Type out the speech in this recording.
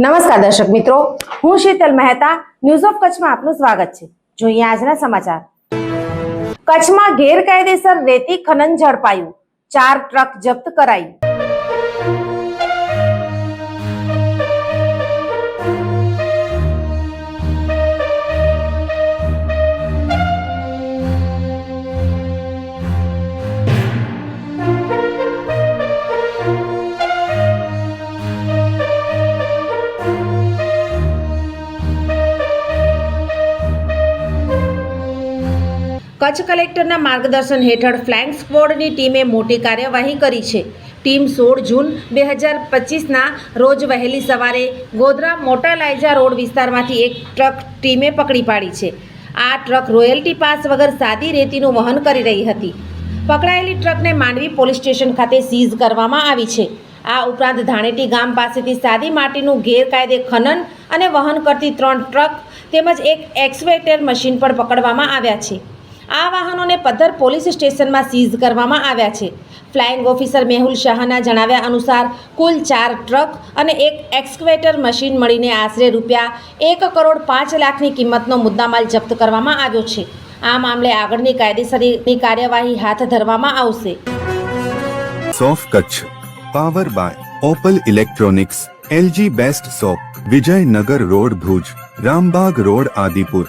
નમસ્કાર દર્શક મિત્રો, હું શીતલ મહેતા ન્યૂઝ ઓફ કચ્છમાં આપનું સ્વાગત છે. જોઈએ આજના સમાચાર. કચ્છમાં ગેરકાયદેસર રેતી ખનન ઝડપાયું. ચાર ટ્રક જપ્ત કરાઈ. કચ્છ કલેક્ટરના માર્ગદર્શન હેઠળ ફ્લાઇંગ સ્કવોડની ટીમે મોટી કાર્યવાહી કરી છે. ટીમ સોળ જૂન બે હજાર પચીસના રોજ વહેલી સવારે ગોધરા મોટા લાયજા રોડ વિસ્તારમાંથી એક ટ્રક ટીમે પકડી પાડી છે. આ ટ્રક રોયલ્ટી પાસ વગર સાદી રેતીનું વહન કરી રહી હતી. પકડાયેલી ટ્રકને માંડવી પોલીસ સ્ટેશન ખાતે સીઝ કરવામાં આવી છે. આ ઉપરાંત ધાણેટી ગામ પાસેથી સાદી માટીનું ગેરકાયદે ખનન અને વહન કરતી ત્રણ ટ્રક તેમજ એક એક્સવેટર મશીન પણ પકડવામાં આવ્યા છે. આ વાહનોને પદ્ધર પોલીસ સ્ટેશનમાં સીઝ કરવામાં આવ્યા છે. ફ્લાઇંગ ઓફિસર મેહુલ શાહના જણાવ્યા અનુસાર, કુલ ચાર ટ્રક અને એક એક્સક્વેટર મશીન મળીને આશરે રૂપિયા એક કરોડ પાંચ લાખની કિંમતનો મુદ્દામાલ જપ્ત કરવામાં આવ્યો છે. આ મામલે આગળની કાયદેસરની કાર્યવાહી હાથ ધરવામાં આવશે. સોફ Kutch, power by Opal electronics, LG best shop Vijaynagar road Bhuj, Rambagh road Adipur.